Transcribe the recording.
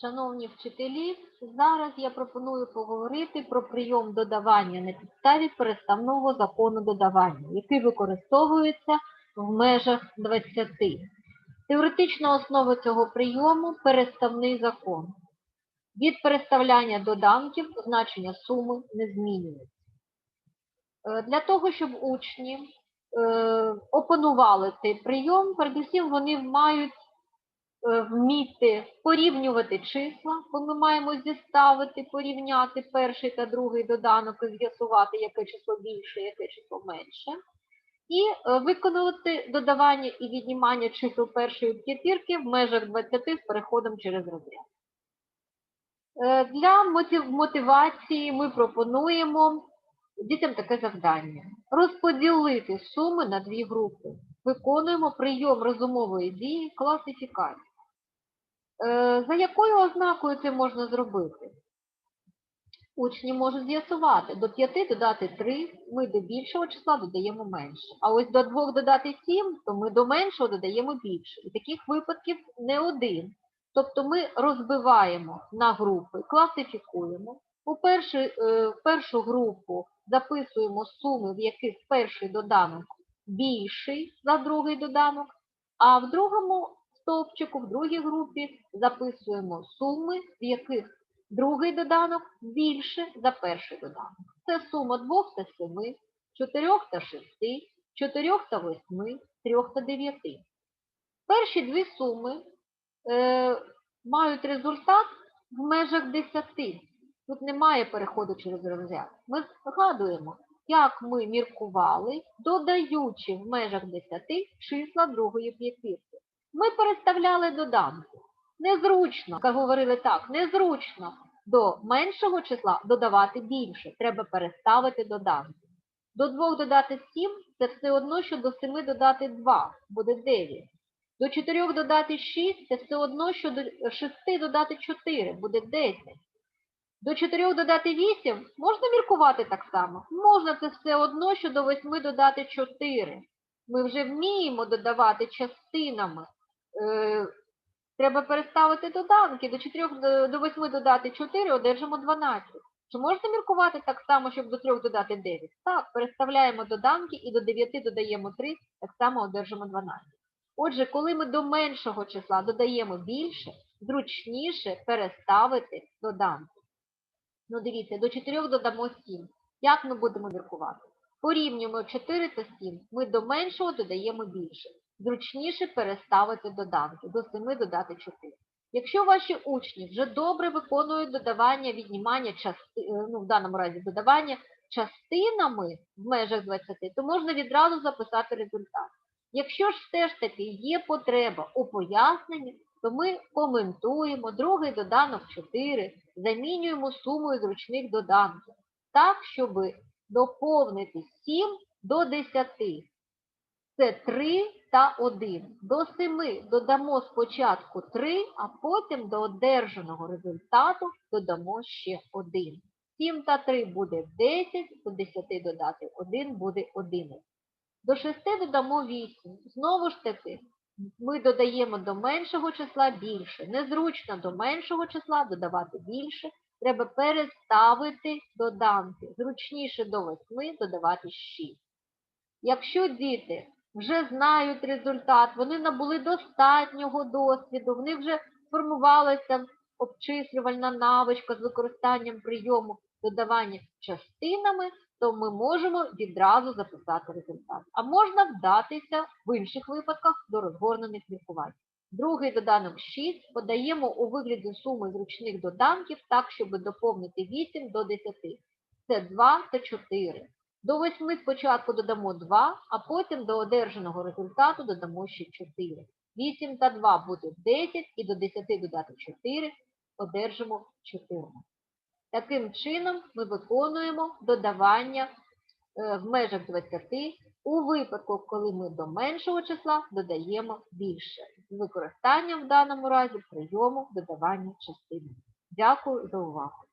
Шановні вчителі, зараз я пропоную поговорити про прийом додавання на підставі переставного закону додавання, який використовується в межах 20. Теоретична основа цього прийому – переставний закон. Від переставляння доданків значення суми не змінюється. Е, Для того, щоб учні е, опанували цей прийом, передусім вони мають вміти порівнювати числа, бо ми маємо зіставити, порівняти перший та другий доданок і з'ясувати, яке число більше, яке число менше. І е, виконувати додавання і віднімання чисел першої п'ятірки в межах 20 з переходом через розряд. Е, Для мотивації ми пропонуємо дітям таке завдання. Розподілити суми на дві групи. Виконуємо прийом розумової дії класифікації. Е, За якою ознакою це можна зробити? Учні можуть з'ясувати, до 5 додати 3, ми до більшого числа додаємо менше. А ось до 2 додати 7, то ми до меншого додаємо більше. І таких випадків не один. Тобто ми розбиваємо на групи, класифікуємо. У першу, е, в першу групу записуємо суми, в яких перший доданок більший за другий доданок, а в другому стовпчику, в другій групі записуємо суми, в яких другий доданок більше за перший доданок. Це сума 2 та 7, 4 та 6, 4 та 8, 3 та 9. Перші дві суми е, мають результат в межах 10. Тут немає переходу через розряд. Ми згадуємо, як ми міркували, додаючи в межах 10 числа другої п'ятірки. Ми переставляли доданки. Незручно, як говорили так, незручно до меншого числа додавати більше. Треба переставити доданки. До 2 додати 7 – це все одно, що до 7 додати 2, буде 9. До 4 додати 6 – це все одно, що до 6 додати 4, буде 10. До 4 додати 8 можна міркувати так само. Можна це все одно, що до 8 додати 4. Ми вже вміємо додавати частинами. Е, треба переставити доданки. До 4 до- до 8 додати 4 одержимо 12. Чи можна міркувати так само, щоб до 3 додати 9? Так, переставляємо доданки і до 9 додаємо 3, так само одержимо 12. Отже, коли ми до меншого числа додаємо більше, зручніше переставити доданки. Ну, дивіться, до 4 додамо 7. Як ми будемо міркувати? Порівнюємо 4 та 7. Ми до меншого додаємо більше. Зручніше переставити доданки. До 7 додати 4. Якщо ваші учні вже добре виконують додавання, віднімання части, е, ну, в даному разі додавання частинами в межах 20, то можна відразу записати результат. Якщо ж все ж таки є потреба у поясненні, то ми коментуємо другий доданок 4, замінюємо сумою зручних доданків, так, щоб доповнити 7 до 10. Це 3 та 1. До 7 додамо спочатку 3, а потім до одержаного результату додамо ще 1. 7 та 3 буде 10, до 10 додати 1 буде 11. До 6 додамо 8. Знову ж таки, ми додаємо до меншого числа більше. Незручно до меншого числа додавати більше. Треба переставити доданки. Зручніше до 8 додавати 6. Якщо діти вже знають результат, вони набули достатнього досвіду, в них вже сформувалася обчислювальна навичка з використанням прийому додавання частинами, то ми можемо відразу записати результат. А можна вдатися в інших випадках до розгорнених міркувань. Другий доданок 6 подаємо у вигляді суми зручних доданків так, щоб доповнити 8 до 10. Це 2 та 4. До 8 спочатку додамо 2, а потім до одержаного результату додамо ще 4. 8 та 2 буде 10 і до 10 додати 4 одержимо 14. Таким чином ми виконуємо додавання е, в межах 20 у випадку, коли ми до меншого числа додаємо більше, з використанням в даному разі прийому додавання частини. Дякую за увагу.